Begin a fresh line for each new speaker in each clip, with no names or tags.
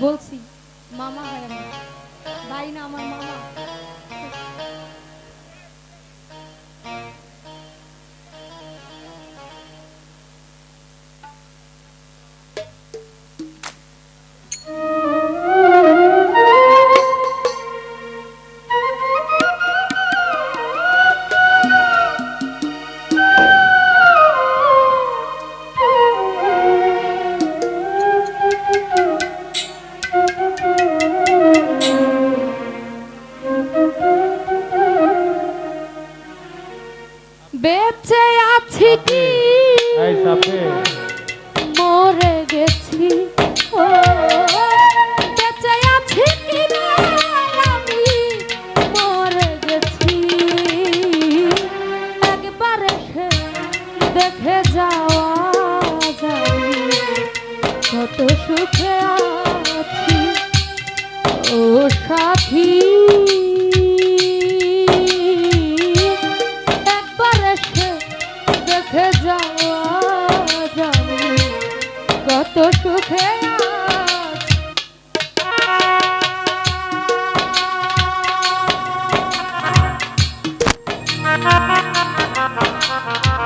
বলছি মামা হয় আমার ভাই না আমার মামা। Aí, sapê.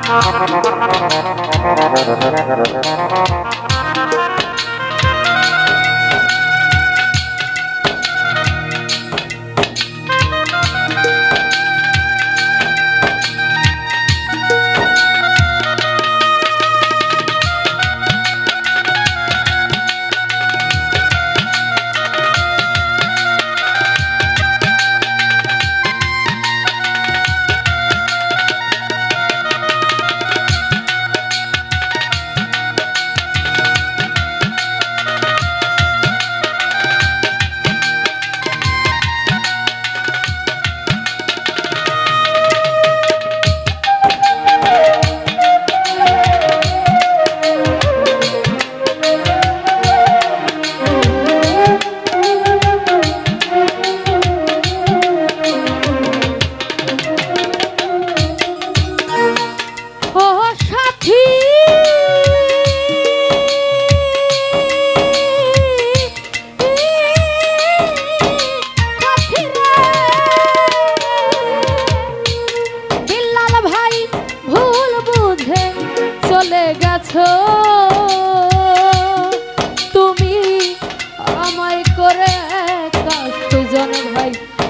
Thank you.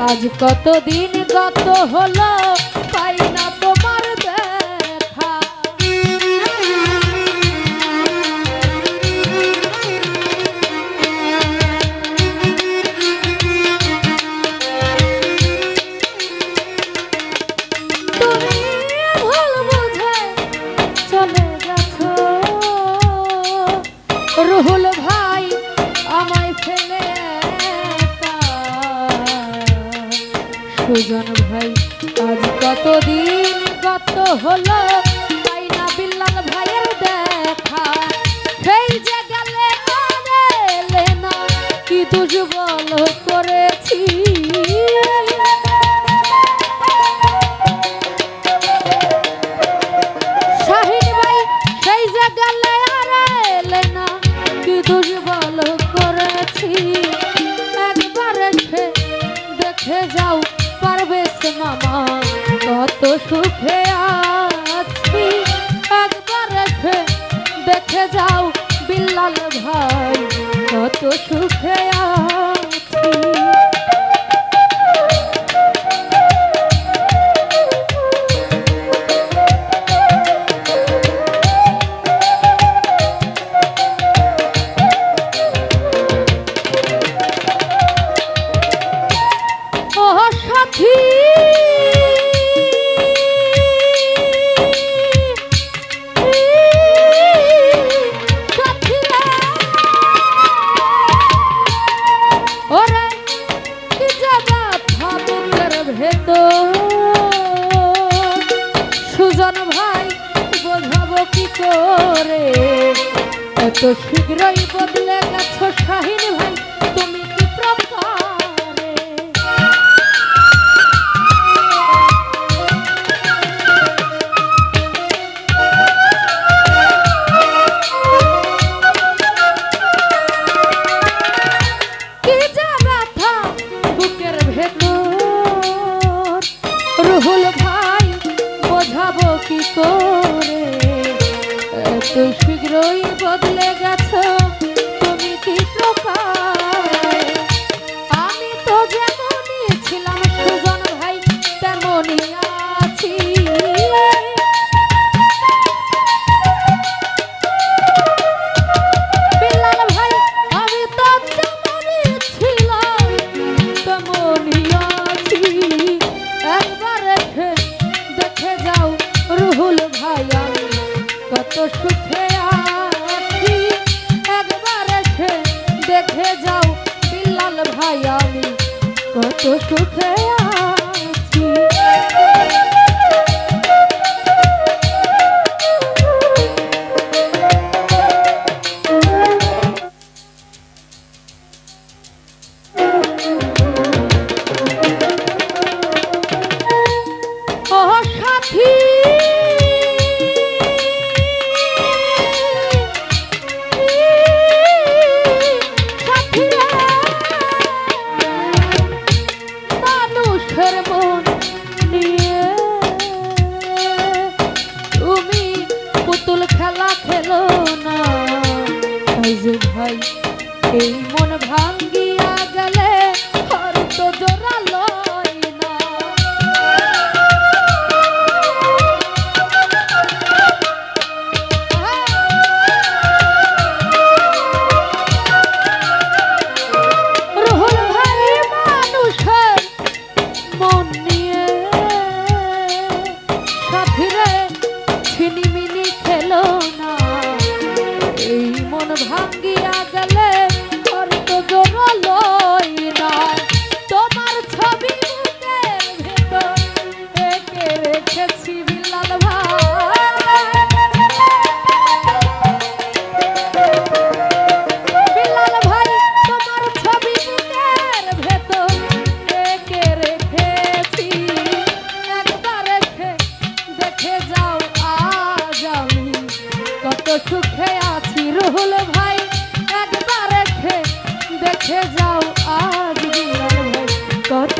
আজ কতদিন কত হলো? পাই না হলো। তাই না বিল্লাল ভাইয়ের দেখা। সেই যে গেলে আরে না, কি দুর্বল করেছি। দেখে যাও, পারবে মামা কত সুখে। ভুল ভাই বোঝাবো কি করে? এত শীঘ্রই বদলে গেছো। ভাই আমি কত সুখে সবাই এই দেখেছি ভাই। বিল্লাল ভাই, তোমার ছবি দেখে যাও আজ আমি। কত সুখে আছি রুহুল ভাই। একটা রেখে দেখে যাও আজ কত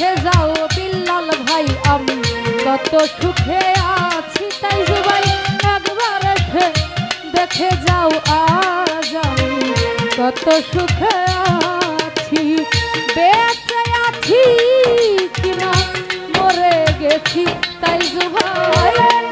রেখে যাও বিল্লাল ভাই, আমি কত সুখে আছি তাই জুবাই, একবার দেখে যাও আজ আমি কত সুখে আছি। বেঁচে আছি কিনা, মরে গেছি তাই জুবাই।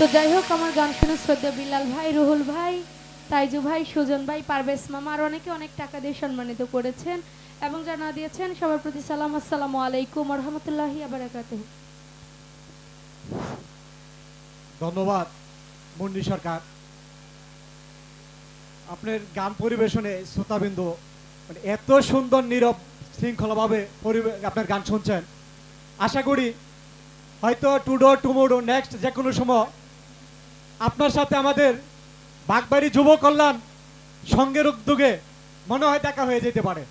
তো যাই হোক, আমার গান শুনে শ্রদ্ধা বিলাল ভাই, রুহুল ভাই, তাইজু ভাই, সুজন ভাই, পারভেজ মামা, আর অনেকে অনেক টাকা দিয়ে সম্মানিত করেছেন এবং জানা দিয়েছেন, সবার প্রতি সালাম, আসসালামু আলাইকুম রহমতুল্লাহি আবরাকাতুহু
ধন্যবাদ, মুন্নি সরকার। আপনার গান পরিবেশনে শ্রোতাবিন্দু মানে এত সুন্দর, নীরব, শৃঙ্খলাভাবে আপনার গান শুনছেন। আশা করি হয়তো টুডো টুমোডো নেক্সট যে কোনো সময় আপনার সাথে আমাদের বাগবাড়ি যুব কল্যাণ সঙ্গের উদ্যোগে মনে হয় দেখা হয়ে যেতে পারে।